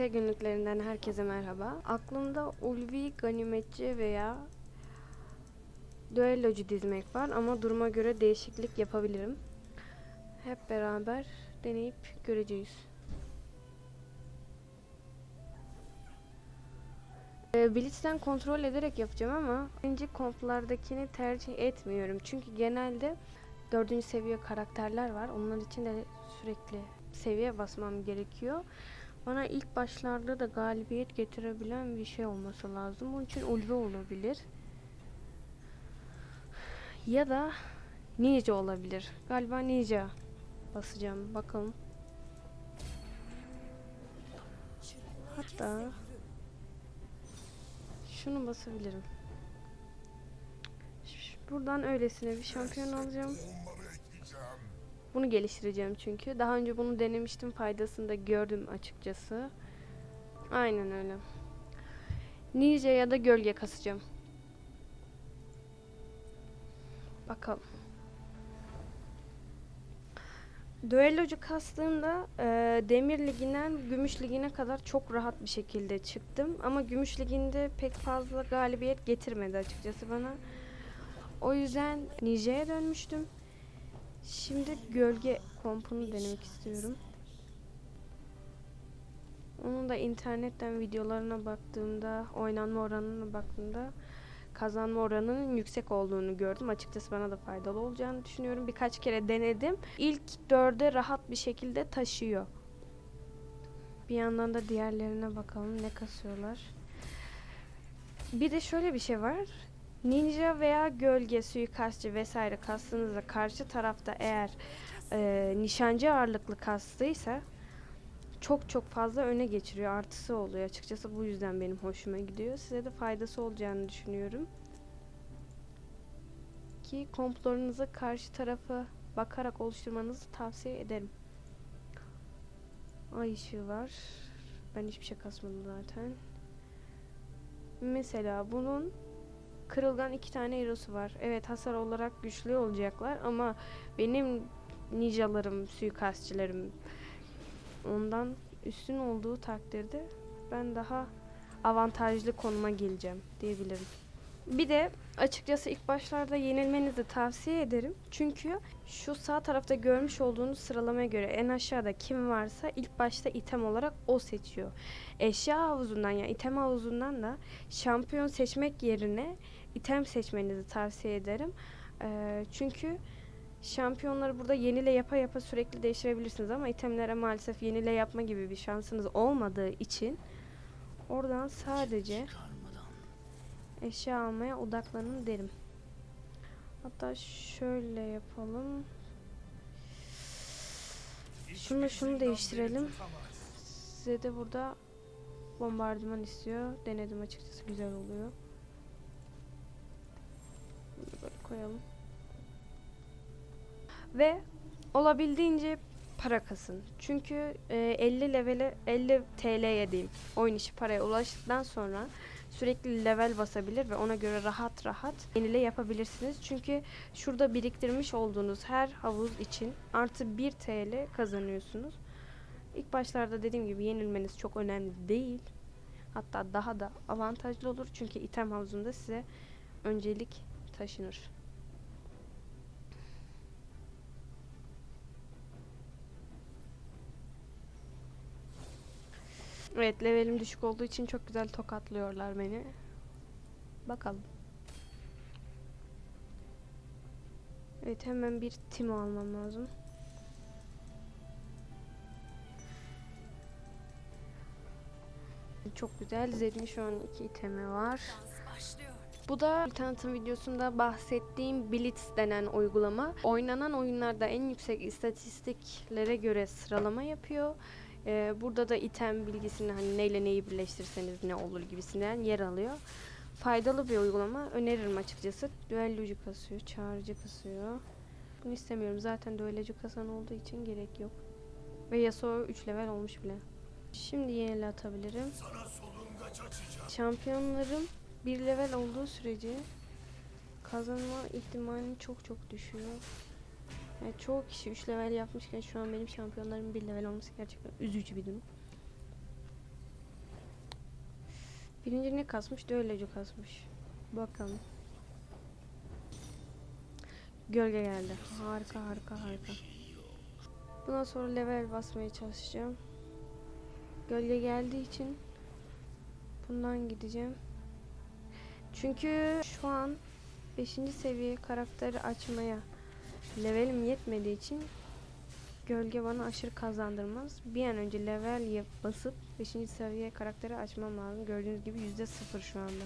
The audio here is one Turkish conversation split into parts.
TRT günlüklerinden herkese merhaba. Aklımda ulvi ganimetçi veya düellocu dizmek var ama duruma göre değişiklik yapabilirim. Hep beraber deneyip göreceğiz. Ee, Blitz'ten kontrol ederek yapacağım ama birinci komplardakini tercih etmiyorum. Çünkü genelde dördüncü seviye karakterler var. Onlar için de sürekli seviye basmam gerekiyor. Bana ilk başlarda da galibiyet getirebilen bir şey olması lazım. Onun için ulvi olabilir. Ya da ninja olabilir. Galiba ninja basacağım. Bakalım. Hatta şunu basabilirim. Buradan öylesine bir şampiyon alacağım. Bunu geliştireceğim çünkü. Daha önce bunu denemiştim. Faydasını da gördüm açıkçası. Aynen öyle. Ninja ya da gölge kasacağım. Bakalım. Düellocu kastığımda e, Demir Ligi'nden Gümüş Ligi'ne kadar çok rahat bir şekilde çıktım. Ama Gümüş Ligi'nde pek fazla galibiyet getirmedi açıkçası bana. O yüzden Ninja'ya dönmüştüm. Şimdi gölge kompunu denemek istiyorum. Onun da internetten videolarına baktığımda, oynanma oranına baktığımda kazanma oranının yüksek olduğunu gördüm. Açıkçası bana da faydalı olacağını düşünüyorum. Birkaç kere denedim. İlk dörde rahat bir şekilde taşıyor. Bir yandan da diğerlerine bakalım ne kasıyorlar. Bir de şöyle bir şey var. Ninja veya gölge, suikastçı vesaire kastığınızda karşı tarafta eğer e, nişancı ağırlıklı kastıysa çok çok fazla öne geçiriyor. Artısı oluyor açıkçası. Bu yüzden benim hoşuma gidiyor. Size de faydası olacağını düşünüyorum. Ki komplorunuzu karşı tarafa bakarak oluşturmanızı tavsiye ederim. Ay ışığı var. Ben hiçbir şey kasmadım zaten. Mesela bunun kırılgan iki tane hero'su var. Evet hasar olarak güçlü olacaklar ama benim ninjalarım, suikastçilerim ondan üstün olduğu takdirde ben daha avantajlı konuma geleceğim diyebilirim. Bir de açıkçası ilk başlarda yenilmenizi tavsiye ederim. Çünkü şu sağ tarafta görmüş olduğunuz sıralamaya göre en aşağıda kim varsa ilk başta item olarak o seçiyor. Eşya havuzundan ya item havuzundan da şampiyon seçmek yerine item seçmenizi tavsiye ederim. Ee, çünkü şampiyonları burada yenile yapa yapa sürekli değiştirebilirsiniz ama itemlere maalesef yenile yapma gibi bir şansınız olmadığı için oradan sadece eşya almaya odaklanın derim. Hatta şöyle yapalım. Şunu şunu değiştirelim. Size de burada bombardıman istiyor. Denedim açıkçası güzel oluyor. Bunu böyle koyalım. Ve olabildiğince para kasın. Çünkü e, 50 levele 50 TL'ye diyeyim. Oyun işi paraya ulaştıktan sonra sürekli level basabilir ve ona göre rahat rahat yenile yapabilirsiniz. Çünkü şurada biriktirmiş olduğunuz her havuz için artı 1 TL kazanıyorsunuz. İlk başlarda dediğim gibi yenilmeniz çok önemli değil. Hatta daha da avantajlı olur. Çünkü item havuzunda size öncelik taşınır. Evet levelim düşük olduğu için çok güzel tokatlıyorlar beni. Bakalım. Evet hemen bir tim almam lazım. Çok güzel. Zed'in şu an iki itemi var. Bu da bir tanıtım videosunda bahsettiğim Blitz denen uygulama. Oynanan oyunlarda en yüksek istatistiklere göre sıralama yapıyor. Ee, burada da item bilgisini hani neyle neyi birleştirseniz ne olur gibisinden yer alıyor. Faydalı bir uygulama. Öneririm açıkçası. Düellocu kasıyor, çağrıcı kasıyor. Bunu istemiyorum. Zaten düellocu kasan olduğu için gerek yok. Ve Yasuo 3 level olmuş bile. Şimdi yenile atabilirim. Şampiyonlarım bir level olduğu sürece kazanma ihtimalini çok çok düşüyor. Yani çoğu kişi 3 level yapmışken şu an benim şampiyonlarım 1 level olması gerçekten üzücü bir durum. Birinci ne kasmış? Düellocu kasmış. Bakalım. Gölge geldi. Harika harika harika. Bundan sonra level basmaya çalışacağım. Gölge geldiği için bundan gideceğim. Çünkü şu an 5. seviye karakteri açmaya levelim yetmediği için gölge bana aşırı kazandırmaz. Bir an önce level basıp 5. seviye karakteri açmam lazım. Gördüğünüz gibi %0 şu anda.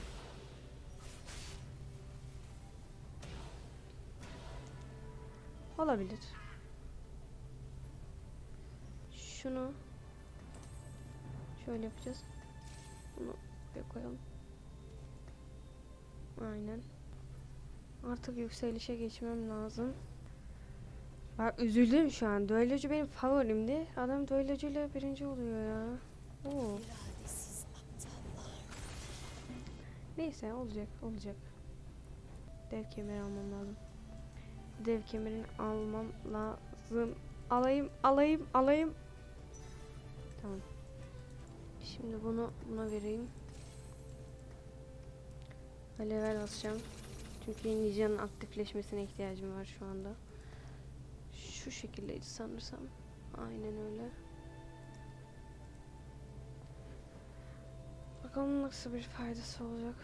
Olabilir. Şunu şöyle yapacağız. Bunu bir koyalım. Aynen. Artık yükselişe geçmem lazım. Bak üzüldüm şu an. Düellocu benim favorimdi. Adam düellocuyla birinci oluyor ya. Oo. Neyse olacak olacak. Dev kemeri almam lazım. Dev kemerini almam lazım. Alayım alayım alayım. Tamam. Şimdi bunu buna vereyim. Ve Level basacağım. Çünkü Ninja'nın aktifleşmesine ihtiyacım var şu anda. Şu şekildeydi sanırsam. Aynen öyle. Bakalım nasıl bir faydası olacak.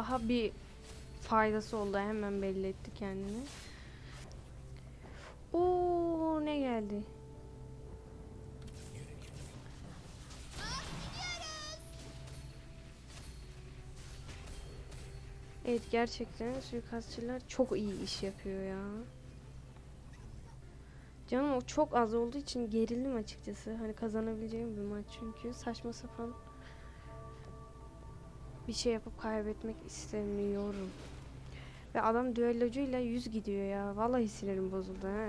Daha bir faydası oldu. Hemen belli etti kendini. Oo ne geldi? Evet gerçekten suikastçılar çok iyi iş yapıyor ya. Canım o çok az olduğu için gerildim açıkçası. Hani kazanabileceğim bir maç çünkü saçma sapan bir şey yapıp kaybetmek istemiyorum. Ve adam düellocuyla 100 gidiyor ya. Vallahi sinirim bozuldu ha.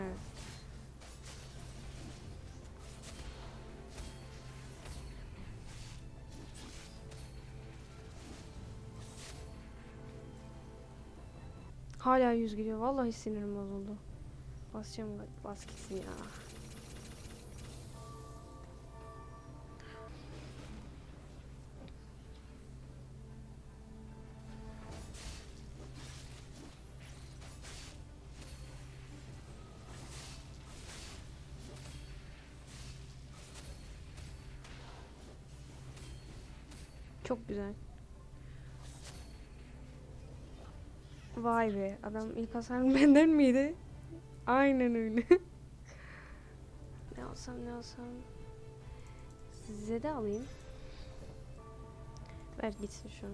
Hala 100 gidiyor. Vallahi sinirim bozuldu. Basacağım bas gitsin ya. Çok güzel. Vay be adam ilk hasar benden miydi? Aynen öyle. ne alsam ne alsam. Size de alayım. Ver gitsin şu an.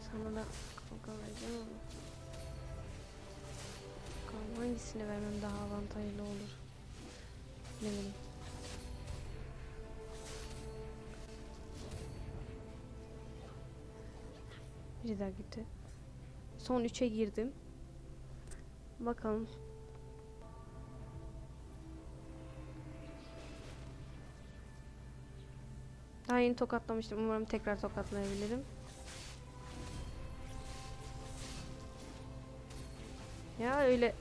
Sana da kavga vereceğim ama. Hangisini vermem daha avantajlı olur. Ne bileyim. Biri daha gitti. Son 3'e girdim. Bakalım. Daha yeni tokatlamıştım. Umarım tekrar tokatlayabilirim. Ya öyle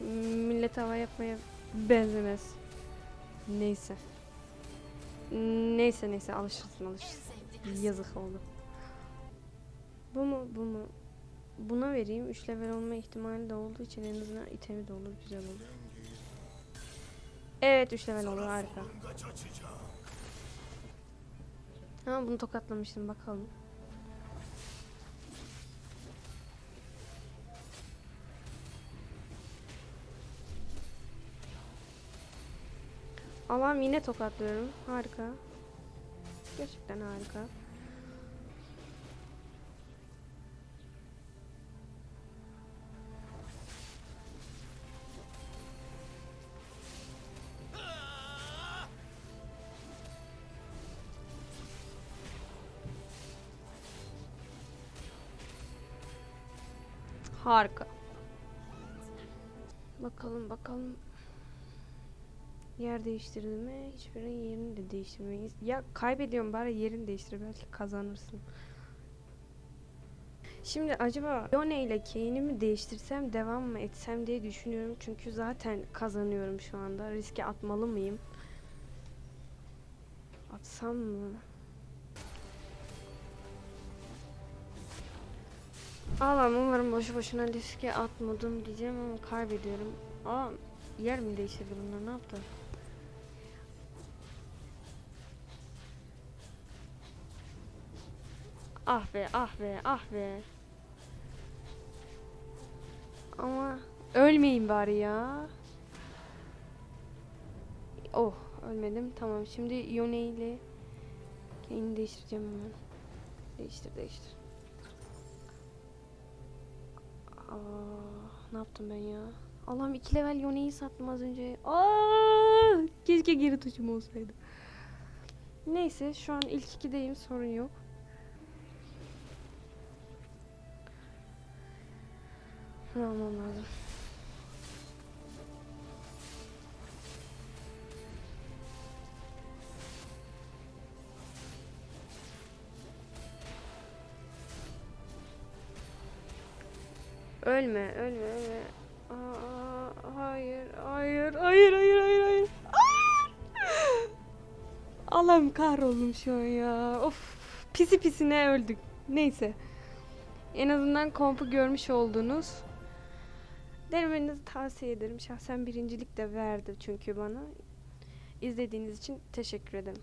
millet hava yapmaya benzemez. Neyse. Neyse neyse alışırsın alışırsın. Yazık oldu. Bu mu bu mu? Buna vereyim. 3 level olma ihtimali de olduğu için en azından itemi de olur. Güzel olur. Evet 3 level olur harika. Ha bunu tokatlamıştım bakalım. Allah'ım yine tokatlıyorum. Harika. Gerçekten harika. Harika. Bakalım bakalım. Yer değiştirdi mi? Hiçbirinin yerini de değiştirmeyiz. Ya kaybediyorum bari yerini değiştir belki kazanırsın. Şimdi acaba Yone ile Kane'i mi değiştirsem devam mı etsem diye düşünüyorum. Çünkü zaten kazanıyorum şu anda. Riske atmalı mıyım? Atsam mı? Allah'ım umarım boşu boşuna riske atmadım diyeceğim ama kaybediyorum. Aa yer mi değiştirdi bunlar ne yaptı? Ah be ah be ah be. Ama ölmeyin bari ya. Oh ölmedim tamam şimdi Yone ile Kane'i değiştireceğim hemen. Değiştir değiştir. Aa, ne yaptım ben ya? Allah'ım iki level Yone'yi sattım az önce. Aa, keşke geri tuşum olsaydı. Neyse şu an ilk ikideyim sorun yok. Ne almam lazım? Ölme, ölme, ölme. Aa, hayır, hayır, hayır, hayır, hayır, hayır. Allah'ım kahroldum şu an ya. Of, pisi pisine öldük. Neyse. En azından kompu görmüş oldunuz. Denemenizi tavsiye ederim. Şahsen birincilik de verdi çünkü bana. İzlediğiniz için teşekkür ederim.